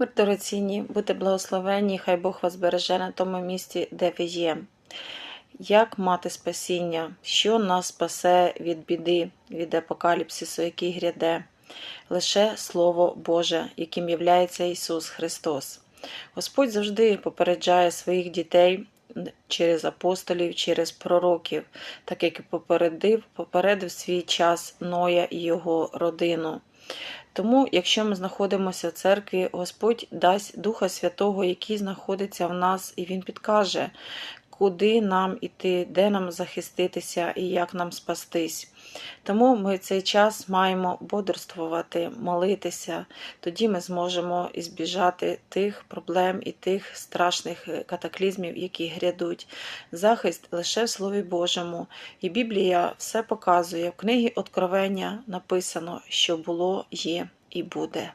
Будьте будьте благословенні, хай Бог вас береже на тому місці, де ви є. Як мати спасіння, що нас спасе від біди, від апокаліпсису, який гряде? Лише Слово Боже, яким являється Ісус Христос. Господь завжди попереджає своїх дітей через апостолів, через пророків, так як і попередив, попередив свій час Ноя і його родину. Тому, якщо ми знаходимося в церкві, Господь дасть Духа Святого, який знаходиться в нас, і Він підкаже, куди нам іти, де нам захиститися і як нам спастись. Тому ми цей час маємо бодрствувати, молитися, тоді ми зможемо ізбіжати тих проблем і тих страшних е, катаклізмів, які грядуть. Захист лише в Слові Божому. І Біблія все показує. В книгі Откровення написано, що було, є і буде.